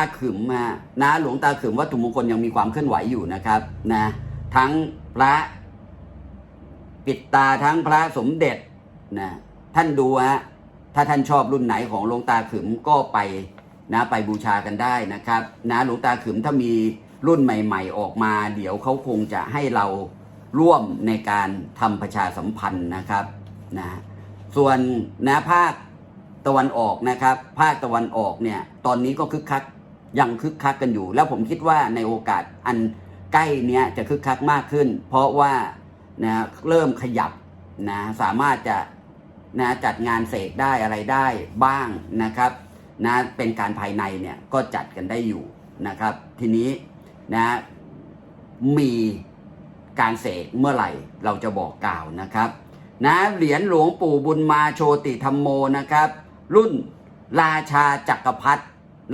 าขึมฮะนะหลวงตาขึมวัตถุมงคลยังมีความเคลื่อนไหวอยู่นะครับนะทั้งพระปิดตาทั้งพระสมเด็จนะท่านดูฮะถ้าท่านชอบรุ่นไหนของหลวงตาขึมก็ไปนะไปบูชากันได้นะครับนะหลวงตาขึมถ้ามีรุ่นใหม่ ๆ ออกมา เดี๋ยวเขาคงจะให้เราร่วมในการทำประชาสัมพันธ์นะครับนะส่วนนะภาคตะวันออกนะครับ ภาคตะวันออกเนี่ย ตอนนี้ก็คึกคัก ยังคึกคักกันอยู่ แล้วผมคิดว่าในโอกาสอันใกล้เนี้ยจะคึกคักมากขึ้น เพราะว่านะเริ่มขยับนะสามารถจะนะจัดงานเสกได้อะไรได้บ้างนะครับนะเป็นการภายในเนี่ยก็จัดกันได้อยู่นะครับ ทีนี้นะมีการเสกเมื่อไหร่เราจะบอกกล่าวนะครับนะเหรียญหลวงปู่บุญมาโชติธรรมโมนะครับ รุ่นราชาจักรพรรดิ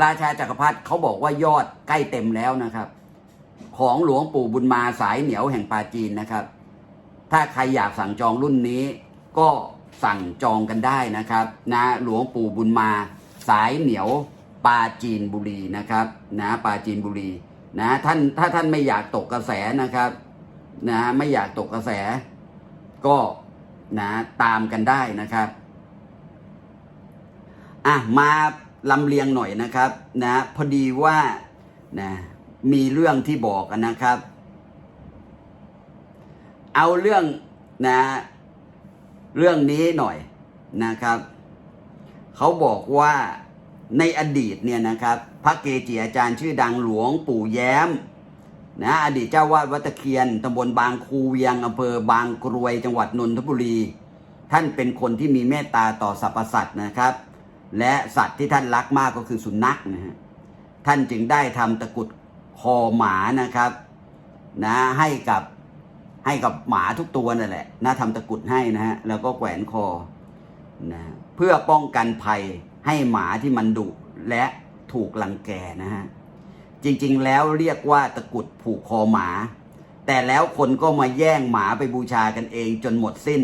ราชาจักรพรรดิเขาบอกว่ายอดใกล้เต็มแล้วนะครับ ของหลวงปู่บุญมาสายเหนียวแห่งปาจีนนะครับ ถ้าใครอยากสั่งจองรุ่นนี้ ก็สั่งจองกันได้นะครับนะหลวงปู่บุญมาสายเหนียวปาจีนบุรีนะครับนะปาจีนบุรีนะท่านถ้าท่านไม่อยากตกกระแสนะครับนะไม่อยากตกกระแส ก็นะตามกันได้นะครับ อะมา ลำเลียงหน่อยนะครับนะพอดีว่านะมีเรื่องที่บอกนนะครับ เอาเรื่องนะเรื่องนี้หน่อยนะครับเขาบอกว่าในอดีตเนี่ยนะครับ พระเกจิอาจารย์ชื่อดังหลวงปู่แย้มนะอดีตเจ้าวาดวัดตะเคียนตำบลบางคูเวียงอำเภอบางกรวยจังหวัดนนทบุรี ท่านเป็นคนที่มีเมตตาต่อสรรพสัตว์นะครับ และสัตว์ที่ท่านรักมากก็คือสุนัขนะฮะท่านจึงได้ทำตะกุดคอหมานะครับ นะให้กับให้กับหมาทุกตัวนั่นแหละนะทำตะกุดให้นะฮะแล้วก็แขวนคอนะเพื่อป้องกันภัยให้หมาที่มันดุและถูกลังแกนะฮะจริงๆแล้วเรียกว่าตะกุดผูกคอหมา แต่แล้วคนก็มาแย่งหมาไปบูชากันเองจนหมดสิ้น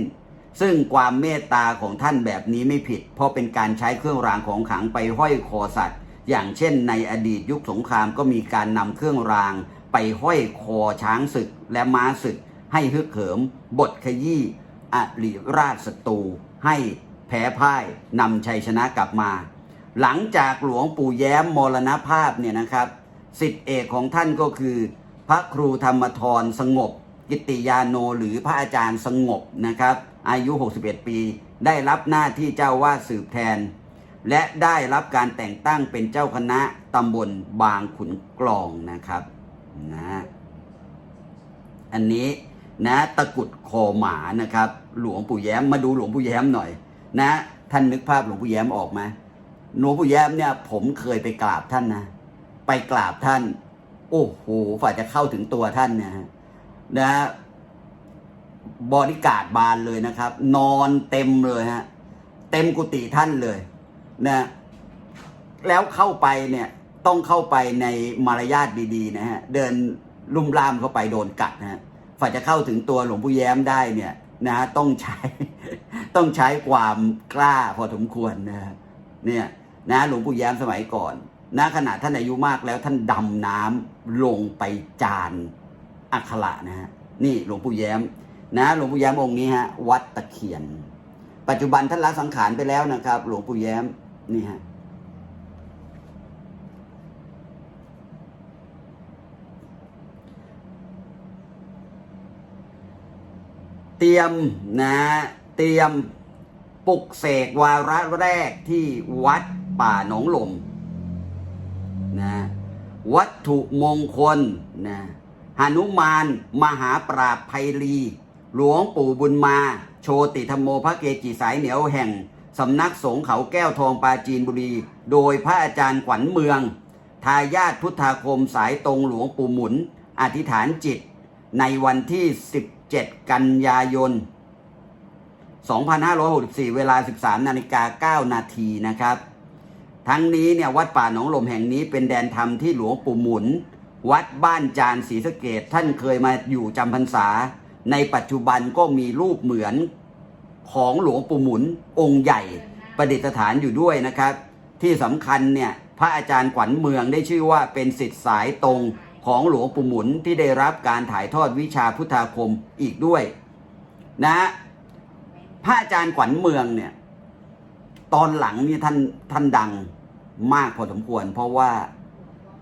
ซึ่งความเมตตาของท่านแบบนี้ไม่ผิด เพราะเป็นการใช้เครื่องรางของขลังไปห้อยคอสัตว์ อย่างเช่นในอดีตยุคสงครามก็มีการนำเครื่องราง ไปห้อยคอช้างศึกและม้าศึก ให้ฮึกเหิม บทขยี้อริราชศัตรูให้แพ้พ่ายนำชัยชนะกลับมา หลังจากหลวงปู่แย้มมรณภาพเนี่ยนะครับสิทธิเอกของท่านก็คือ พระครูธรรมทรสงบ กิตติยาโนหรือพระอาจารย์สงบนะครับ อายุ 61 ปี ได้รับหน้าที่เจ้าวาดสืบแทน และได้รับการแต่งตั้งเป็นเจ้าคณะตำบลบางขุนกลองนะครับนะอันนี้นะตะกุดคอหมานะครับ หลวงปู่แย้มมาดูหลวงปู่แย้มหน่อย นะ ท่านนึกภาพหลวงปู่แย้มออกไหมหลวงปู่แย้มเนี่ยผมเคยไปกราบท่านนะไปกราบท่าน โอ้โหฝ่าจะเข้าถึงตัวท่านนะนะ บริการดบานเลยนะครับ นอนเต็มเลยฮะเต็มกุฏิท่านเลยนะแล้วเข้าไปเนี่ยต้องเข้าไปในมารยาทดีๆนะฮะเดินลุ่มล่ามเข้าไปโดนกัดนะฮะฝ่าจะเข้าถึงตัวหลวงปู่แย้มได้เนี่ยนะต้องใช้ต้องใช้ความกล้าพอสมควรนะฮะเนี่ยนะหลวงปู่แย้มสมัยก่อนณขณะท่านอายุมากแล้วท่านดำน้ำลงไปจานอักขระนะฮะนี่หลวงปู่แย้ม นะหลวงปู่แย้มองค์นี้ฮะวัดตะเคียน ปัจจุบันท่านละสังขารไปแล้วนะครับ หลวงปู่แย้มนี่ฮะเตรียมนะเตรียมปลุกเสกวาระแรกที่วัดป่าหนองลมนะวัตถุมงคลนะหนุมาน มหาปราบภัยรี หลวงปู่บุญมา โชติธรรมโมพระเกจิสายเหนียวแห่งสำนักสงฆ์เขาแก้วทองปาจีนบุรี โดยพระอาจารย์ขวัญเมือง ทายาทพุทธาคมสายตรงหลวงปู่หมุน อธิษฐานจิต ในวันที่ 17 กันยายน 2564 เวลา 13 นาฬิกา 9 นาทีนะครับ ทั้งนี้เนี่ยวัดป่าหนองลมแห่งนี้เป็นแดนธรรมที่หลวงปู่หมุน วัดบ้านจานศรีสะเกดท่านเคยมาอยู่จำพรรษา ในปัจจุบันก็มีรูปเหมือนของหลวงปู่หมุนองค์ใหญ่ ประดิษฐานอยู่ด้วยนะครับ ที่สำคัญเนี่ยพระอาจารย์ขวัญเมืองได้ชื่อว่าเป็นสิทธิสายตรงของหลวงปู่หมุนที่ได้รับการถ่ายทอดวิชาพุทธาคมอีกด้วยนะฮะพระอาจารย์ขวัญเมืองเนี่ยตอนหลังนี่ท่านท่านดังมากพอสมควร เพราะว่า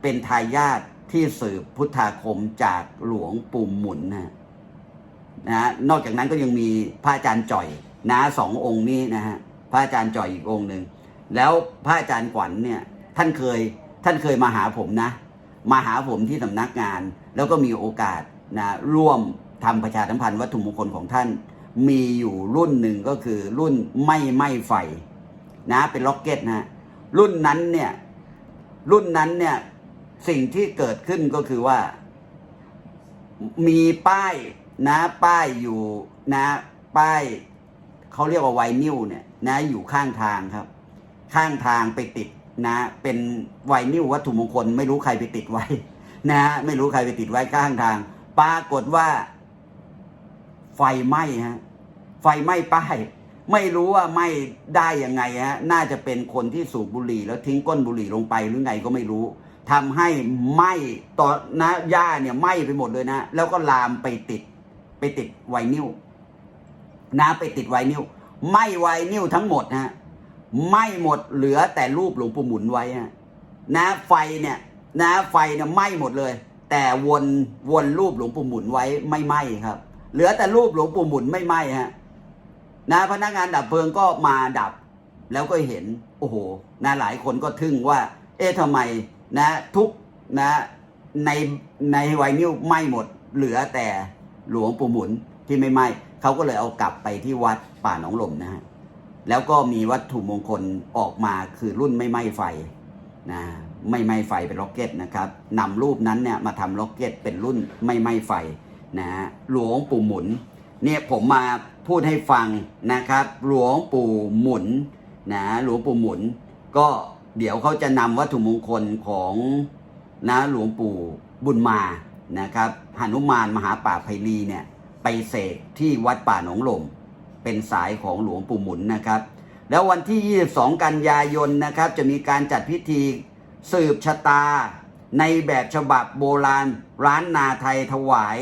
เป็นทายาทที่สืบพุทธาคมจากหลวงปู่หมุนนะ นะฮะนอกจากนั้นก็ยังมีพระอาจารย์จ่อยนะสององค์นี้นะฮะพระอาจารย์จ่อยอีกองค์หนึ่งแล้วพระอาจารย์ขวัญเนี่ยท่านเคยท่านเคยมาหาผมนะ มาหาผมที่สำนักงาน แล้วก็มีโอกาสนะร่วมทำประชาสัมพันธ์วัตถุมงคลของท่าน มีอยู่รุ่นหนึ่งก็คือรุ่นไม่ไหม้ไฟนะเป็นล็อกเก็ตนะรุ่นนั้นเนี่ยรุ่นนั้นเนี่ยสิ่งที่เกิดขึ้นก็คือว่ามีป้าย นะป้ายอยู่นะป้ายเขาเรียกว่าไวนิวเนี่ยนะอยู่ข้างทางครับ ข้างทางไปติดนะ เป็นไวนิววัตถุมงคล ไม่รู้ใครไปติดไว้ นะ ไม่รู้ใครไปติดไว้ข้างทาง ปรากฏว่า ไฟไหม้ฮะไฟไหม้ป้าย ไม่รู้ว่าไหม้ได้ยังไงฮะน่าจะเป็นคนที่สูบบุหรี่ แล้วทิ้งก้นบุหรี่ลงไปหรือไงก็ไม่รู้ทำให้ไหม้ต่อนะหญ้าเนี่ยไหม้ไปหมดเลยนะ แล้วก็ลามไปติด ไปติดไวนิวนะไปติดไวนิวไม้ไวนิวทั้งหมดนะฮะไม้หมดเหลือแต่รูปหลวงปู่หมุนไว้ฮะนะไฟเนี่ย นะไฟเนี่ยไหม้หมดเลย แต่วนวนรูปหลวงปู่หมุนไว้ไม่ไหม้ครับ เหลือแต่รูปหลวงปู่หมุนไม่ไหม้ฮะนะพนักงานดับเพลิงก็มาดับ แล้วก็เห็น โอ้โหนะหลายคนก็ทึ่งว่า เอ๊ะทำไมนะ ทุกนะในในไวนิวไหม้หมด เหลือแต่ หลวงปู่หมุนที่ไม่ไหม้เขาก็เลยเอากลับไปที่วัดป่าหนองลมนะฮะแล้วก็มีวัตถุมงคลออกมาคือรุ่นไม่ไหม้ไฟนะไม่ไหม้ไฟเป็นล็อกเก็ตนะครับนำรูปนั้นเนี่ยมาทำล็อกเก็ตเป็นรุ่นไม่ไหม้ไฟนะฮะหลวงปู่หมุนเนี่ยผมมาพูดให้ฟังนะครับ หลวงปู่หมุนนะหลวงปู่หมุน ก็เดี๋ยวเขาจะนำวัตถุมงคลของนะหลวงปู่บุญมา นะครับหนุมานมหาป่าไพรีเนี่ยไปเสกที่วัดป่าหนองลม เป็นสายของหลวงปู่หมุนนะครับ แล้ววันที่ 22 กันยายนนะครับ จะมีการจัดพิธีสืบชะตา ในแบบฉบับโบราณ ร้านนาไทยถวาย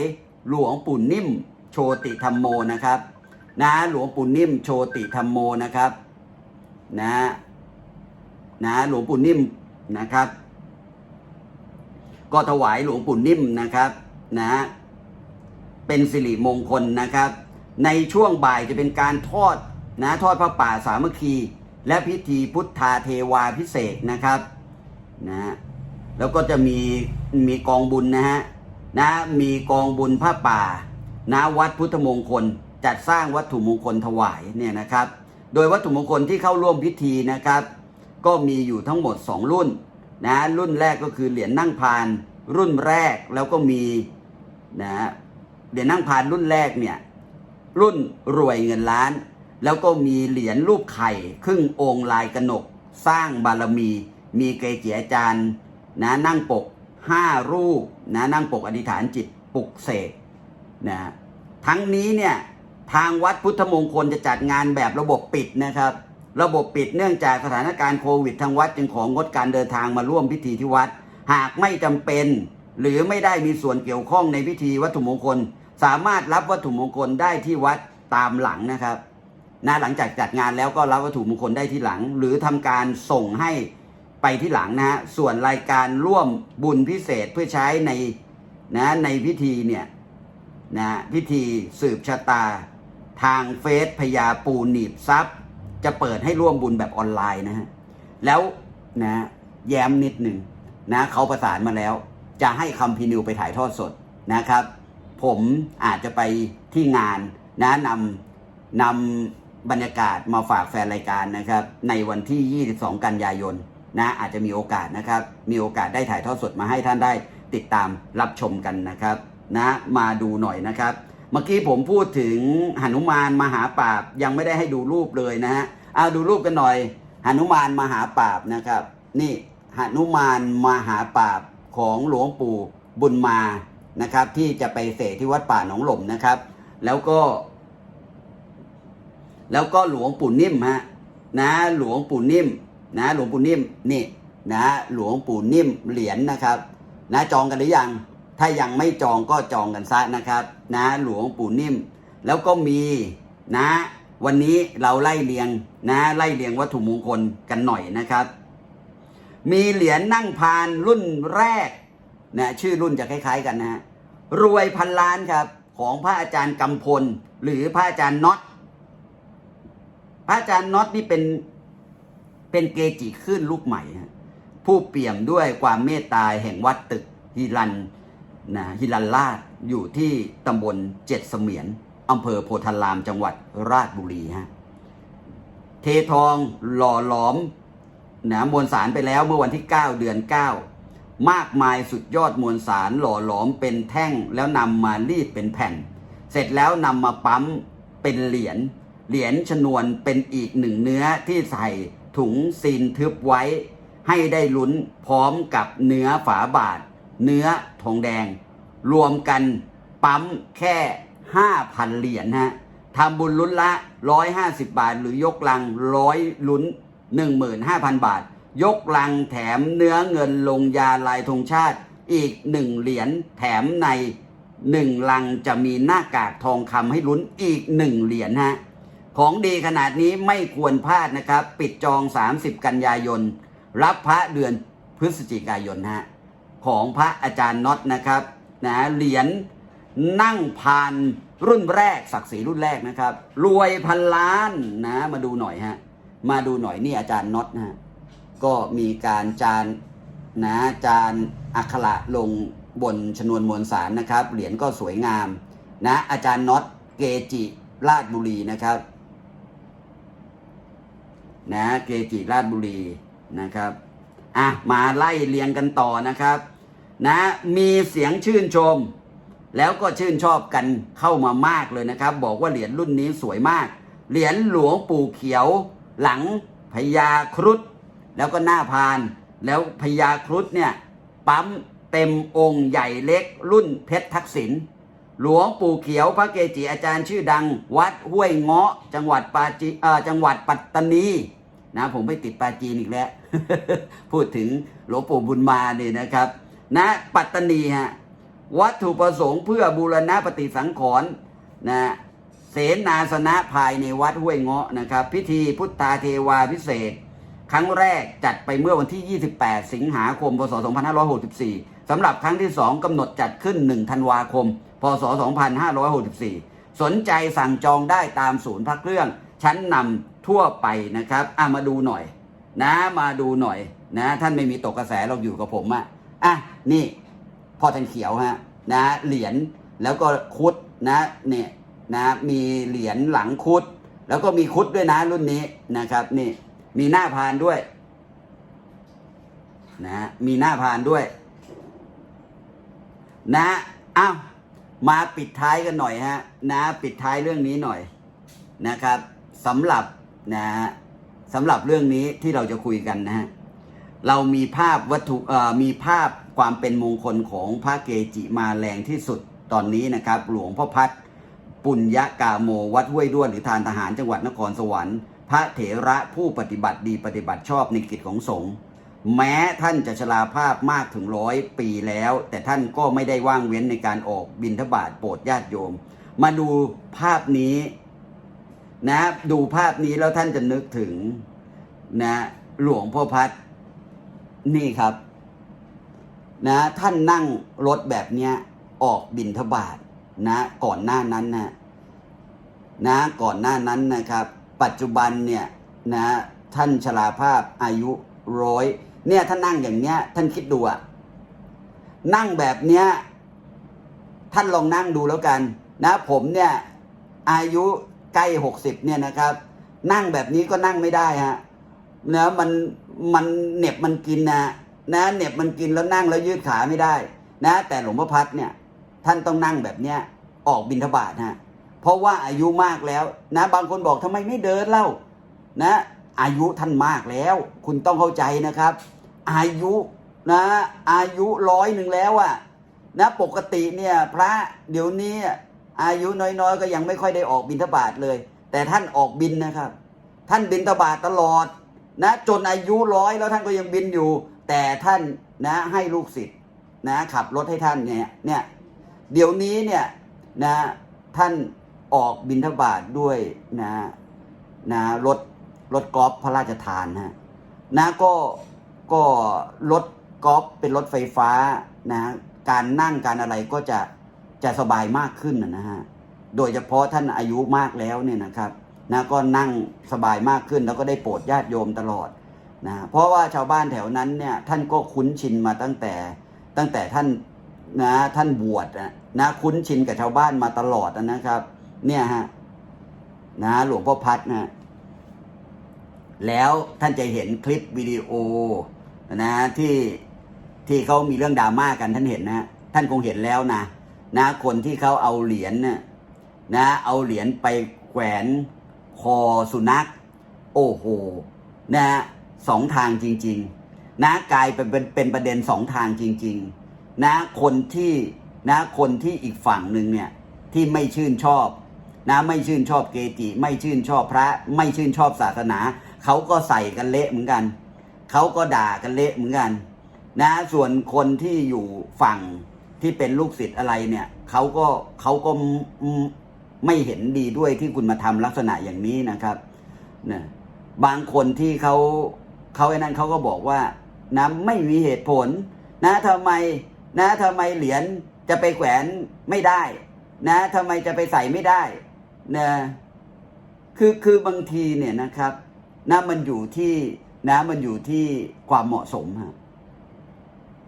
หลวงปู่นิ่ม โชติธรรมโมนะครับนะหลวงปู่นิ่มโชติธรรมโมนะครับนะนะหลวงปู่นิ่มนะครับ ก็ถวายหลวงปู่นิ่มนะครับนะเป็นสิริมงคลนะครับ ในช่วงบ่ายจะเป็นการทอดนะทอดพระป่าสามัคคี และพิธีพุทธาเทวาพิเศษนะครับนะแล้วก็จะมีมีกองบุญนะฮะนะมีกองบุญพระป่านะวัดพุทธมงคลจัดสร้างวัตถุมงคลถวายเนี่ยนะครับ โดยวัตถุมงคลที่เข้าร่วมพิธีนะครับ ก็มีอยู่ทั้งหมด 2 รุ่น นะรุ่นแรกก็คือเหรียญนั่งพานรุ่นแรกแล้วก็มีนะเหรียญนั่งพานรุ่นแรกเนี่ยรุ่นรวยเงินล้าน แล้วก็มีเหรียญรูปไข่ครึ่งองค์ลายกระหนก สร้างบารมี มีเกจิอาจารย์นะนั่งปก5รูปนะนั่งปกอธิษฐานจิตปลุกเสกนะทั้งนี้เนี่ยทางวัดพุทธมงคลจะจัดงานแบบระบบปิดนะครับ ระบบปิดเนื่องจากสถานการณ์โควิดทางวัดจึงของงดการเดินทางมาร่วมพิธีที่วัด หากไม่จำเป็น หรือไม่ได้มีส่วนเกี่ยวข้องในพิธีวัตถุมงคล สามารถรับวัตถุมงคลได้ที่วัดตามหลังนะครับนะหลังจากจัดงานแล้วก็รับวัตถุมงคลได้ที่หลัง หรือทำการส่งให้ไปที่หลังนะฮะส่วนรายการร่วมบุญพิเศษเพื่อใช้ในนะในพิธีเนี่ยนะพิธีสืบชะตา ทางเฟซพญาปูหนีบซับ จะเปิดให้ร่วมบุญแบบออนไลน์นะฮะแล้วนะแย้มนิดหนึ่งนะเขาประสานมาแล้ว จะให้คำพีนิวไปถ่ายทอดสดนะครับ ผมอาจจะไปที่งานนะนำนำบรรยากาศมาฝากแฟนรายการนะครับ ในวันที่ 22 กันยายนนะอาจจะมีโอกาสนะครับ มีโอกาสได้ถ่ายทอดสดมาให้ท่านได้ติดตามรับชมกันนะครับ นะมาดูหน่อยนะครับ เมื่อกี้ผมพูดถึงหนุมานมหาปราบยังไม่ได้ให้ดูรูปเลยนะฮะเอาดูรูปกันหน่อยหนุมานมหาปราบนะครับ นี่หนุมานมหาปราบของหลวงปู่บุญมานะครับ ที่จะไปเสกที่วัดป่าหนองหล่มนะครับ แล้วก็ แล้วก็หลวงปู่นิ่มฮะนะ หลวงปู่นิ่ม นะ หลวงปู่นิ่มนี่นะ หลวงปู่นิ่มเหรียญนะครับ นะจองกันหรือยัง ถ้ายังไม่จองก็จองกันซะนะครับ นะหลวงปู่นิ่ม แล้วก็มีนะ วันนี้เราไล่เรียงนะไล่เรียงวัตถุมงคลกันหน่อยนะครับ มีเหรียญนั่งพานรุ่นแรกนะชื่อรุ่นจะคล้ายๆกันนะฮะรวยพันล้านครับ ของพระอาจารย์กำพล หรือพระอาจารย์น็อตพระอาจารย์น็อตนี่เป็นเป็นเกจิขึ้นลูกใหม่ ผู้เปี่ยมด้วยความเมตตาแห่งวัดตึกฮิรัน นะฮิรันลาดอยู่ที่ตำบลเจ็ดเสมียนอำเภอโพธารามจังหวัดราชบุรีฮะเททองหล่อหลอมนะมวลสารไปแล้วเมื่อวันที่ 9 เดือน 9 มากมายสุดยอดมวลสารหล่อหลอมเป็นแท่งแล้วนำมารีดเป็นแผ่น เสร็จแล้วนำมาปั๊มเป็นเหรียญเหรียญชนวนเป็นอีกหนึ่งเนื้อที่ใส่ถุงซีนทึบไว้ ให้ได้ลุ้นพร้อมกับเนื้อฝาบาท เนื้อทองแดง รวมกันปั๊มแค่ 5,000 เหรียญฮะทำบุญลุ้นละ 150 บาท หรือยกลังร้อยลุ้น 15,000 บาท ยกลังแถมเนื้อเงินลงยาลายธงชาติอีกหนึ่งเหรียญแถมในหนึ่งลังจะมีหน้ากากทองคำให้ลุ้นอีกหนึ่งเหรียญฮะของดีขนาดนี้ไม่ควรพลาดนะครับ ปิดจอง 30 กันยายน รับพระเดือนพฤศจิกายนฮะ ของพระอาจารย์น็อตนะครับนะเหรียญนั่งพานรุ่นแรกศักดิ์ศรีรุ่นแรกนะครับ รวยพันล้านนะมาดูหน่อยฮะมาดูหน่อยนี่อาจารย์น็อตนะฮะก็มีการจานนะจานอักขระลงบนชนวนมวลสารนะครับ เหรียญก็สวยงาม นะ อาจารย์น็อตเกจิราชบุรีนะครับ นะเกจิราชบุรีนะครับ อะมาไล่เรียงกันต่อนะครับ นะ มีเสียงชื่นชม แล้วก็ชื่นชอบกันเข้ามามากเลยนะครับ บอกว่าเหรียญรุ่นนี้สวยมาก เหรียญหลวงปู่เขียว หลังพญาครุฑแล้วก็หน้าพาน แล้วพญาครุฑเนี่ยปั๊มเต็มองค์ใหญ่เล็ก รุ่นเพชรทักษิณหลวงปู่เขียวพระเกจิอาจารย์ชื่อดัง วัดห้วยเงาะจังหวัดปาจีจังหวัดปัตตานี นะผมไปติดปาจีนอีกแล้ว พูดถึงหลวงปู่บุญมาเนี่ยนะครับนะปัตตานีฮะวัตถุประสงค์เพื่อบูรณะปฏิสังขรณ์นะเสนาสนะภายในวัดห้วยเงาะนะครับ พิธีพุทธาเทวาพิเศษ ครั้งแรกจัดไปเมื่อวันที่ 28 สิงหาคม พศ 2564 สำหรับครั้งที่ 2 กำหนดจัดขึ้น 1 ธันวาคม พศ 2564 สนใจสั่งจองได้ตามศูนย์พักเครื่อง ชั้นนำ ทั่วไปนะครับอะมาดูหน่อย นะมาดูหน่อยนะ ท่านไม่มีตกกระแสเราอยู่กับผมอะอะนี่พ่อท่านเขียวฮะนะเหรียญแล้วก็คุดนะเนี่ยนะมีเหรียญหลังคุด แล้วก็มีคุดด้วยนะรุ่นนี้นะครับ นี่มีหน้าพานด้วยนะมีหน้าพานด้วย นะอ้าวมาปิดท้ายกันหน่อยฮะนะปิดท้ายเรื่องนี้หน่อยนะครับสำหรับ นะฮะสำหรับเรื่องนี้ที่เราจะคุยกันนะฮะเรามีภาพวัตถุเอ่อมีภาพความเป็นมงคลของพระเกจิมาแรงที่สุดตอนนี้นะครับ หลวงพ่อพัดปุญญากาโมวัดห้วยด้วนหรือทานทหารจังหวัดนครสวรรค์ พระเถระผู้ปฏิบัติดีปฏิบัติชอบในกิจของสงฆ์แม้ท่านจะชราภาพมากถึงร้อยปีแล้ว แต่ท่านก็ไม่ได้ว่างเว้นในการออกบิณฑบาตโปรดญาติโยม มาดูภาพนี้ นะดูภาพนี้แล้วท่านจะนึกถึงนะหลวงพ่อพัดนี่ครับ นะท่านนั่งรถแบบเนี้ยออกบิณฑบาตนะก่อนหน้านั้นนะนะก่อนหน้านั้นนะครับ ปัจจุบันเนี่ยนะท่านชราภาพอายุร้อยเนี่ยท่านนั่งอย่างเนี้ย ท่านคิดดูอะนั่งแบบเนี้ยท่านลองนั่งดูแล้วกัน นะ ผมเนี่ยอายุ ใกล้หกสิบเนี่ยนะครับ นั่งแบบนี้ก็นั่งไม่ได้ฮะนะมันมันเหน็บมันกินนะนะเหน็บมันกินแล้วนั่งแล้วยืดขาไม่ได้ นะ แต่หลวงพ่อพัดเนี่ย ท่านต้องนั่งแบบเนี้ยออกบิณฑบาตฮะเพราะว่าอายุมากแล้ว นะ บางคนบอกทำไมไม่เดินเล่า นะ อายุท่านมากแล้ว คุณต้องเข้าใจนะครับ อายุนะ อายุร้อยหนึ่งแล้วอะนะปกติเนี่ย พระเดี๋ยวนี้ อายุน้อยๆ ก็ยังไม่ค่อยได้ออกบิณฑบาตเลย แต่ท่านออกบินนะครับ ท่านบิณฑบาตตลอดนะจนอายุร้อยแล้วท่านก็ยังบินอยู่ แต่ท่านนะให้ลูกศิษย์นะขับรถให้ท่านเนี่ยเนี่ยเดี๋ยวนี้เนี่ยนะท่านออกบิณฑบาตด้วยนะนะรถรถกอล์ฟพระราชทานนะนะก็ก็รถกอล์ฟเป็นรถไฟฟ้านะการนั่งการอะไรก็จะ จะสบายมากขึ้นนะฮะ โดยเฉพาะท่านอายุมากแล้วเนี่ยนะครับนะก็นั่งสบายมากขึ้นแล้วก็ได้โปรดญาติโยมตลอดนะเพราะว่าชาวบ้านแถวนั้นเนี่ยท่านก็คุ้นชินมาตั้งแต่ตั้งแต่ท่านนะท่านบวชนะนะคุ้นชินกับชาวบ้านมาตลอดนะครับ เนี่ยฮะนะหลวงพ่อพัดนะแล้วท่านจะเห็นคลิปวิดีโอนะที่ที่เขามีเรื่องดราม่ากันท่านเห็นนะ ท่านคงเห็นแล้วนะ นะคนที่เขาเอาเหรียญนะนะเอาเหรียญไปแขวนคอสุนัข โอ้โหนะสองทางจริง ๆ นะกลายเป็นเป็นเป็นประเด็นสองทางจริง ๆ นะคนที่นะคนที่อีกฝั่งหนึ่งเนี่ยที่ไม่ชื่นชอบนะไม่ชื่นชอบเกจิ ไม่ชื่นชอบพระ ไม่ชื่นชอบศาสนาเขาก็ใส่กันเละเหมือนกันเขาก็ด่ากันเละเหมือนกัน นะส่วนคนที่อยู่ฝั่ง ที่เป็นลูกศิษย์อะไรเนี่ยเขาก็เขาก็ไม่เห็นดีด้วยที่คุณมาทำลักษณะอย่างนี้นะครับนะบางคนที่เขาเขาไอ้นั่นเขาก็บอกว่านะไม่มีเหตุผล นะทำไม นะทำไมเหรียญจะไปแขวนไม่ได้ นะทำไมจะไปใส่ไม่ได้นะคือคือบางทีเนี่ยนะครับนะมันอยู่ที่นะมันอยู่ที่ความเหมาะสมฮะ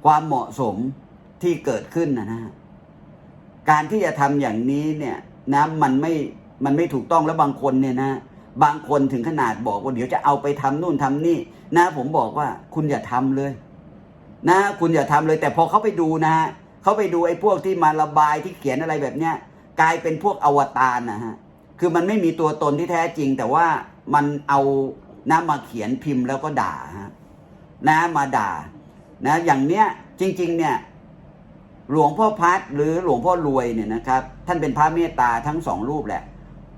ความเหมาะสม ที่เกิดขึ้นนะนะฮะการที่จะทำอย่างนี้เนี่ยนะมันไม่มันไม่ถูกต้องแล้วบางคนเนี่ยนะ บางคนถึงขนาดบอกว่าเดี๋ยวจะเอาไปทำนู่นทำนี่นะผมบอกว่าคุณอย่าทำเลย นะ คุณอย่าทำเลย แต่พอเขาไปดูนะฮะเขาไปดูไอ้พวกที่มาระบายที่เขียนอะไรแบบเนี้ยกลายเป็นพวกอวตารนะฮะคือมันไม่มีตัวตนที่แท้จริง แต่ว่ามันเอานะมาเขียนพิมพ์แล้วก็ด่าฮะนะมาด่านะอย่างเนี้ยจริง ๆ เนี่ย หลวงพ่อพัดหรือหลวงพ่อรวยเนี่ยนะครับ ท่านเป็นพระเมตตาทั้งสองรูปแหละ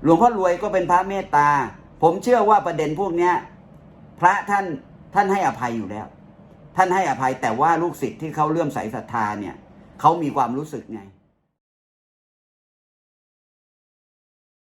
หลวงพ่อรวยก็เป็นพระเมตตา ผมเชื่อว่าประเด็นพวกเนี้ยพระท่านท่านให้อภัยอยู่แล้ว ท่านให้อภัยแต่ว่าลูกศิษย์ที่เขาเลื่อมใสศรัทธาเนี่ยเขามีความรู้สึกไง